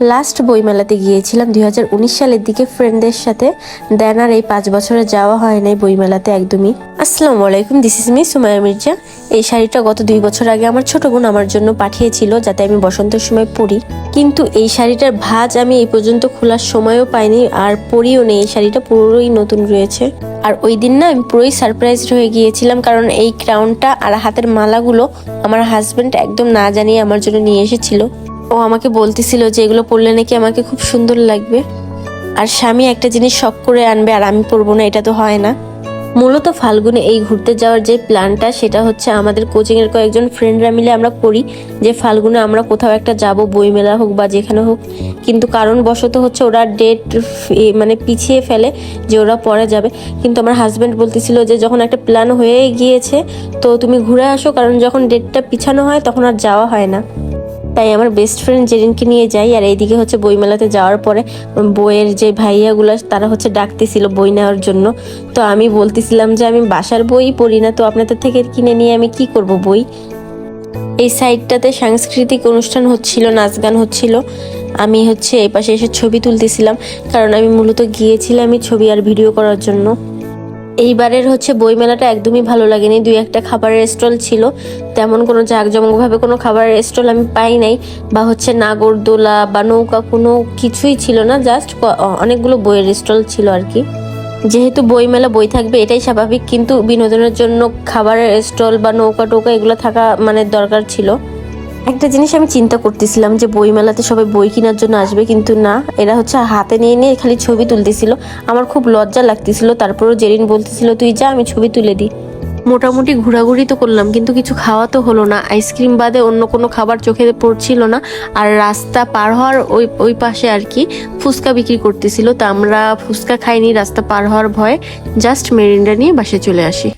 Last বইমেলাতে গিয়েছিলাম। দু হাজার উনিশ সালের দিকে ফ্রেন্ডদের সাথে দেন আর এই পাঁচ বছরে যাওয়া হয় নাই বইমেলাতে একদমই। আসসালামু আলাইকুম this is me Sumaiya Mirza. এই শাড়িটা গত দুই বছর আগে আমার ছোট বোন আমার জন্য পাঠিয়েছিল যাতে আমি বসন্তের সময় পরি। কিন্তু এই শাড়িটার ভাঁজ আমি এই পর্যন্ত খোলার সময়ও পাইনি আর পরিও নেই। এই শাড়িটা পুরোই নতুন রয়েছে। আর ওই দিন না আমি পুরোই সারপ্রাইজড হয়ে গিয়েছিলাম কারণ এই ক্রাউনটা আর হাতের মালাগুলো আমার হাজবেন্ড একদম না জানিয়ে আমার জন্য নিয়ে এসেছিল। ও আমাকে বলতেছিল যে এগুলো পরলে নাকি আমাকে খুব সুন্দর লাগবে। আর স্বামী একটা জিনিস শখ করে আনবে আর আমি পরবো না, এটা তো হয় না। মূলত ফাল্গুনে এই ঘুরতে যাওয়ার যে প্ল্যানটা, সেটা হচ্ছে আমাদের কোচিং এর কয়েকজন ফ্রেন্ডরা মিলে আমরা করি যে ফাল্গুনে আমরা কোথাও একটা যাব বই মেলা হোক বা যেখানে হোক। কিন্তু কারণ বশত হচ্ছে ওরা ডেট মানে পিছিয়ে ফেলে যে ওরা পরে যাবে। কিন্তু আমার হাজব্যান্ড বলতেছিল যে যখন একটা প্ল্যান হয়ে গিয়েছে, তো তুমি ঘুরে আসো, কারণ যখন ডেটটা পিছানো হয়, তখন আর যাওয়া হয় না। তাই আমার বেস্ট ফ্রেন্ড জেরিনকে নিয়ে যাই, আর এইদিকে হচ্ছে বইমেলাতে যাওয়ার পরে বইয়ের যে ভাইয়াগুলো, তারা হচ্ছে ডাকতেছিল বই নেওয়ার জন্য। তো আমি বলতেছিলাম যে, আমি বাসার বই পড়ি না, তো আপনাদের থেকে কিনে নিয়ে আমি কি করব বই? এই সাইডটাতে সাংস্কৃতিক অনুষ্ঠান হচ্ছিল, নাচ গান হচ্ছিল। আমি হচ্ছে এই পাশে এসে ছবি তুলতেছিলাম, কারণ আমি মূলত গিয়েছিলাম ছবি আর ভিডিও করার জন্য। এইবারের হচ্ছে বইমেলাটা একদমই ভালো লাগেনি। দুই একটা খাবারের স্টল ছিল। তেমন কোনো জাঁকজমকভাবে কোনো খাবারের স্টল আমি পাই নাই। বা হচ্ছে নাগরদোলা বা নৌকা কোনো কিছুই ছিল না, জাস্ট অনেকগুলো বইয়ের স্টল ছিল আর কি। যেহেতু বইমেলা, বই থাকবে, এটাই স্বাভাবিক। কিন্তু বিনোদনের জন্য খাবারের স্টল বা নৌকা টোকা এগুলো থাকা মানে দরকার ছিল। একটা জিনিস আমি চিন্তা করতেছিলাম যে বই মেলাতে সবাই বই কেনার জন্য আসবে, কিন্তু না, এরা হচ্ছে হাতে নিয়ে নিয়ে খালি ছবি তুলতেছিল। আমার খুব লজ্জা লাগতেছিল, তারপরও জেরিন বলতেছিল, তুই যা, আমি ছবি তুলে দিই। মোটামুটি ঘোরাঘুরি তো করলাম, কিন্তু কিছু খাওয়া তো হলো না। আইসক্রিম বাদে অন্য কোনো খাবার চোখে পড়ছিল না, আর রাস্তা পার হওয়ার ওই ওই পাশে আর কি ফুচকা বিক্রি করতেছিল। তো আমরা ফুচকা খাইনি, রাস্তা পার হওয়ার ভয়ে জাস্ট মেরিন্ডা নিয়ে বাসে চলে আসি।